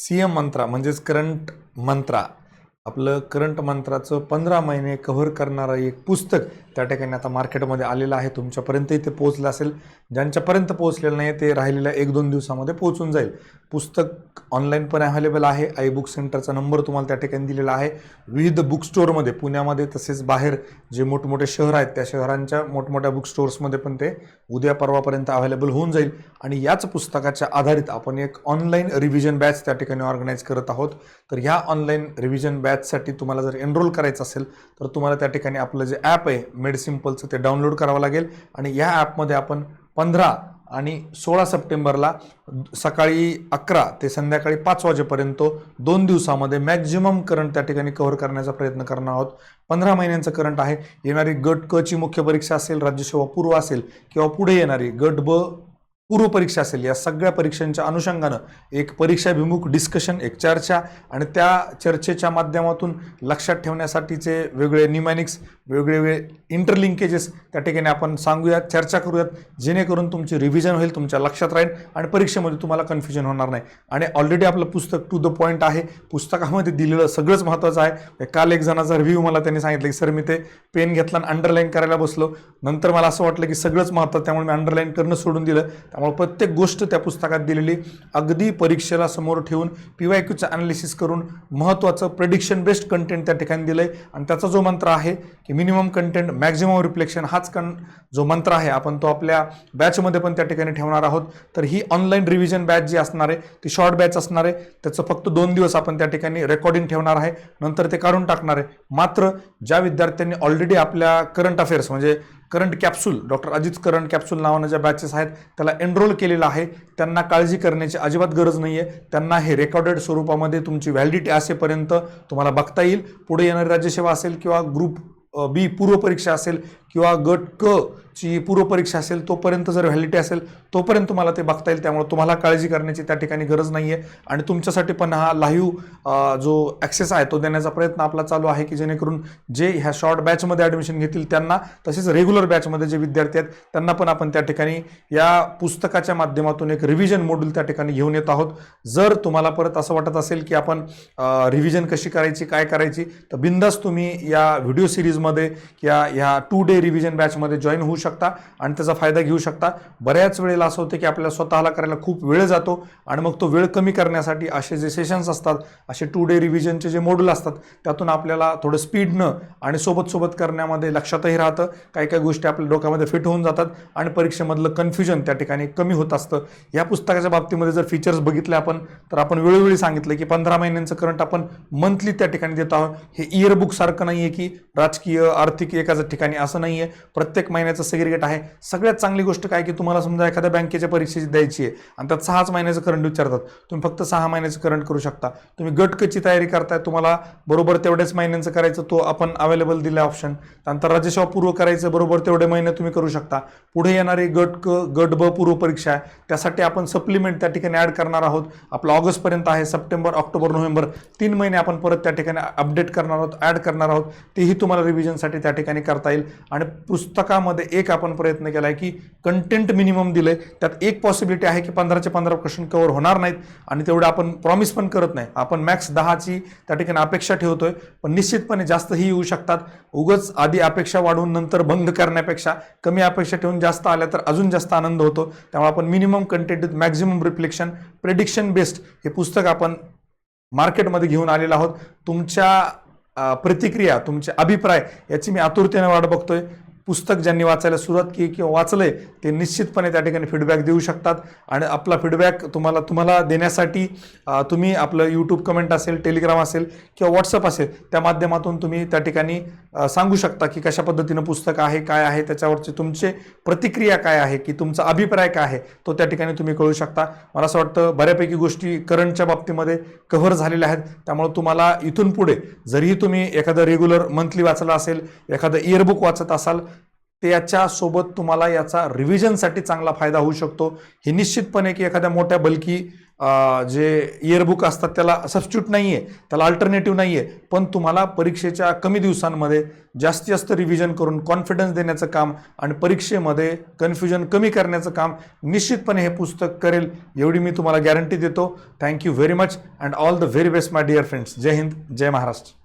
C M मंत्रा म्हणजेच current मंत्रा. आपलं current मंत्राचं पंधरा महिने कव्हर करणारं एक पुस्तक त्या ठिकाणी आता मार्केटमध्ये आलेलं आहे. तुमच्यापर्यंतही ते पोहोचलं असेल. ज्यांच्यापर्यंत पोहोचलेलं नाही ते राहिलेल्या एक दोन दिवसामध्ये पोहोचून जाईल. पुस्तक ऑनलाईन पण अवेलेबल आहे. आई बुक सेंटरचा नंबर तुम्हाला त्या ठिकाणी दिलेला आहे. विविध बुक स्टोअरमध्ये पुण्यामध्ये तसेच बाहेर जे मोठमोठे शहर आहेत त्या शहरांच्या मोठमोठ्या बुक स्टोअर्समध्ये पण ते उद्या परवापर्यंत अवेलेबल होऊन जाईल. आणि याच पुस्तकाच्या आधारित आपण एक ऑनलाईन रिव्हिजन बॅच त्या ठिकाणी ऑर्गनाईज करत आहोत. तर ह्या ऑनलाईन रिव्हिजन बॅच बॅचसाठी तुम्हाला जर एनरोल करायचं असेल तर तुम्हाला त्या ठिकाणी आपलं जे ॲप आहे मेडसिम्पलचं ते डाउनलोड करावं लागेल. आणि या ॲपमध्ये आपण पंधरा आणि सोळा सप्टेंबरला सकाळी अकरा ते संध्याकाळी पाच वाजेपर्यंत दोन दिवसामध्ये मॅक्झिमम करंट त्या ठिकाणी कव्हर करण्याचा प्रयत्न करणार आहोत. पंधरा महिन्यांचं करंट आहे. येणारी गट क ची मुख्य परीक्षा असेल राज्यसेवा पूर्व असेल किंवा पुढे येणारी गट ब पूर्वपरीक्षा असेल. या सगळ्या परीक्षांच्या अनुषंगानं एक परीक्षाभिमुख डिस्कशन एक चर्चा आणि त्या चर्चेच्या माध्यमातून लक्षात ठेवण्यासाठीचे वेगळे वेगळे वेगवेगळे इंटरलिंकेजेस त्या ठिकाणी आपण सांगूयात चर्चा करूयात. जेणेकरून तुमची रिव्हिजन होईल तुमच्या लक्षात राहील आणि परीक्षेमध्ये तुम्हाला कन्फ्युजन होणार नाही. आणि ऑलरेडी आपलं पुस्तक टू द पॉईंट आहे. पुस्तकामध्ये दिलेलं सगळंच महत्त्वाचं आहे. काल एक जणाचा रिव्ह्यू मला त्यांनी सांगितलं की सर मी ते पेन घेतला आणि अंडरलाईन करायला बसलो. नंतर मला असं वाटलं की सगळंच महत्त्वाचं त्यामुळे मी अंडरलाईन करणं सोडून दिलं. त्यामुळे प्रत्येक गोष्ट त्या पुस्तकात दिलेली. अगदी परीक्षेला समोर ठेवून पी वाय क्यूचं अनालिसिस करून महत्त्वाचं प्रेडिक्शन बेस्ड कंटेंट त्या ठिकाणी दिलं आहे आणि त्याचा जो मंत्र आहे की मिनिमम कंटेंट मॅक्झिमम रिफ्लेक्शन हाच कन जो मंत्र आहे आपण तो आपल्या बॅचमध्ये पण त्या ठिकाणी ठेवणार आहोत. तर ही ऑनलाईन रिव्हिजन बॅच जी असणार आहे ती शॉर्ट बॅच असणार आहे. त्याचं फक्त दोन दिवस आपण त्या ठिकाणी रेकॉर्डिंग ठेवणार आहे. नंतर ते काढून टाकणार आहे. मात्र ज्या विद्यार्थ्यांनी ऑलरेडी आपल्या करंट अफेअर्स म्हणजे current capsule doctor Ajit current capsule नावानं ज्या बॅचेस आहेत त्याला एनरोल केलेलं आहे. त्यांना काळजी करण्याची अजिबात गरज नाही आहे त्यांना हे रेकॉर्डेड स्वरूपामध्ये तुमची व्हॅलिडिटी असेपर्यंत तुम्हाला बघता येईल. पुढे येणारी राज्यसेवा असेल किंवा ग्रुप बी पूर्वपरीक्षा असेल किंवा गट क ची पूर्वपरीक्षा असेल तोपर्यंत जर व्हॅलिडिटी असेल तोपर्यंत तुम्हाला ते बघता येईल. त्यामुळे तुम्हाला काळजी करण्याची त्या ठिकाणी गरज नाही आहे आणि तुमच्यासाठी पण हा लाईव्ह जो ॲक्सेस आहे तो देण्याचा प्रयत्न आपला चालू आहे की जेणेकरून जे ह्या शॉर्ट बॅचमध्ये ॲडमिशन घेतील त्यांना तसेच रेग्युलर बॅचमध्ये जे विद्यार्थी आहेत त्यांना पण आपण त्या ठिकाणी या पुस्तकाच्या माध्यमातून एक रिव्हिजन मॉड्यूल त्या ठिकाणी घेऊन येत आहोत. जर तुम्हाला परत असं वाटत असेल की आपण रिव्हिजन कशी करायची काय करायची तर बिंदास तुम्ही या व्हिडिओ सिरीजमध्ये या ह्या टू डे रिव्हिजन बॅचमध्ये जॉईन होऊ शकता. आणि त्याचा फायदा घेऊ शकता. बऱ्याच वेळेला असं होतं की आपल्याला स्वतःला करायला खूप वेळ जातो आणि मग तो वेळ कमी करण्यासाठी असे जे सेशन्स असतात असे टू डे रिव्हिजनचे जे मॉड्यूल असतात त्यातून आपल्याला थोडं स्पीडनं आणि सोबत सोबत करण्यामध्ये लक्षातही राहतं. काही काही गोष्टी आपल्या डोक्यामध्ये फिट होऊन जातात आणि परीक्षेमधलं कन्फ्युजन त्या ठिकाणी कमी होत असतं. या पुस्तकाच्या बाबतीमध्ये जर फीचर्स बघितले आपण तर आपण वेळोवेळी सांगितलं की पंधरा महिन्यांचं करंट आपण मंथली त्या ठिकाणी देत आहोत. हे इयरबुकसारखं सारखं नाही आहे की राजकीय आर्थिक एकाच ठिकाणी असं नाही आहे प्रत्येक महिन्याचं सेग्रिगेट आहे. सगळ्यात चांगली गोष्ट काय की तुम्हाला समजा एखाद्या बँकेच्या परीक्षेची द्यायची आहे आणि त्यात सहाच महिन्याचं करंट विचारतात. तुम्ही फक्त सहा महिन्याचं करंट करू शकता. तुम्ही गटकची तयारी करताय तुम्हाला बरोबर तेवढ्याच महिन्यांचं करायचं तो आपण अवेलेबल दिला ऑप्शन त्यानंतर राज्यसेवा पूर्व करायचं बरोबर तेवढे महिने तुम्ही करू शकता. पुढे येणारी गट क गट ब पूर्व परीक्षा आहे. त्यासाठी आपण सप्लिमेंट त्या ठिकाणी ॲड करणार आहोत. आपलं ऑगस्टपर्यंत आहे सप्टेंबर ऑक्टोबर नोव्हेंबर तीन महिने आपण परत त्या ठिकाणी अपडेट करणार आहोत ॲड करणार आहोत. तेही तुम्हाला रिव्हिजनसाठी त्या ठिकाणी करता येईल. आणि पुस्तकामध्ये एक आपण प्रयत्न केला आहे की कंटेंट मिनिमम दिलंय. त्यात एक पॉसिबिलिटी आहे की पंधराचे पंधरा क्वेश्चन कव्हर होणार नाहीत आणि तेवढं आपण प्रॉमिस पण करत नाही. आपण मॅक्स दहाची त्या ठिकाणी अपेक्षा ठेवतोय पण निश्चितपणे जास्तही येऊ शकतात. उगच आधी अपेक्षा वाढवून नंतर बंद करण्यापेक्षा कमी अपेक्षा ठेवून जास्त आल्या तर अजून जास्त आनंद होतो. त्यामुळे आपण minimum content with maximum reflection prediction based हे पुस्तक आपण मार्केटमध्ये घेऊन आलेलो आहोत. तुमच्या प्रतिक्रिया तुमचे अभिप्राय याची मी आतुरतेने वाट बघतोय. पुस्तक ज्यांनी वाचायला सुरुवात केली किंवा वाचलंय ते निश्चितपणे त्या ठिकाणी फीडबॅक देऊ शकतात. आणि आपला फीडबॅक तुम्हाला तुम्हाला देण्यासाठी तुम्ही आपलं यूट्यूब कमेंट असेल टेलिग्राम असेल किंवा व्हॉट्सअप असेल त्या माध्यमातून तुम्ही त्या ठिकाणी सांगू शकता की कशा पद्धतीनं पुस्तक आहे काय आहे त्याच्यावरचे तुमचे प्रतिक्रिया काय आहे की तुमचा अभिप्राय काय आहे तो त्या ठिकाणी तुम्ही कळू शकता. मला असं वाटतं बऱ्यापैकी गोष्टी करंटच्या बाबतीमध्ये कव्हर झालेल्या आहेत. त्यामुळे तुम्हाला इथून पुढे जरीही तुम्ही एखादं रेग्युलर मंथली वाचलं असेल एखादं इयरबुक वाचत असाल त्याच्यासोबत तुम्हाला याचा रिव्हिजनसाठी चांगला फायदा होऊ शकतो. हे निश्चितपणे की एखाद्या मोठ्या बल्की जे इयरबुक असतात त्याला सबस्टिट्यूट नाही आहे त्याला अल्टरनेटिव्ह नाही आहे पण तुम्हाला परीक्षेच्या कमी दिवसांमध्ये जास्तीत जास्त रिव्हिजन करून कॉन्फिडन्स देण्याचं काम आणि परीक्षेमध्ये कन्फ्युजन कमी करण्याचं काम निश्चितपणे हे पुस्तक करेल एवढी मी तुम्हाला गॅरंटी देतो. Thank you very much and all the very best my dear friends जय हिंद जय महाराष्ट्र.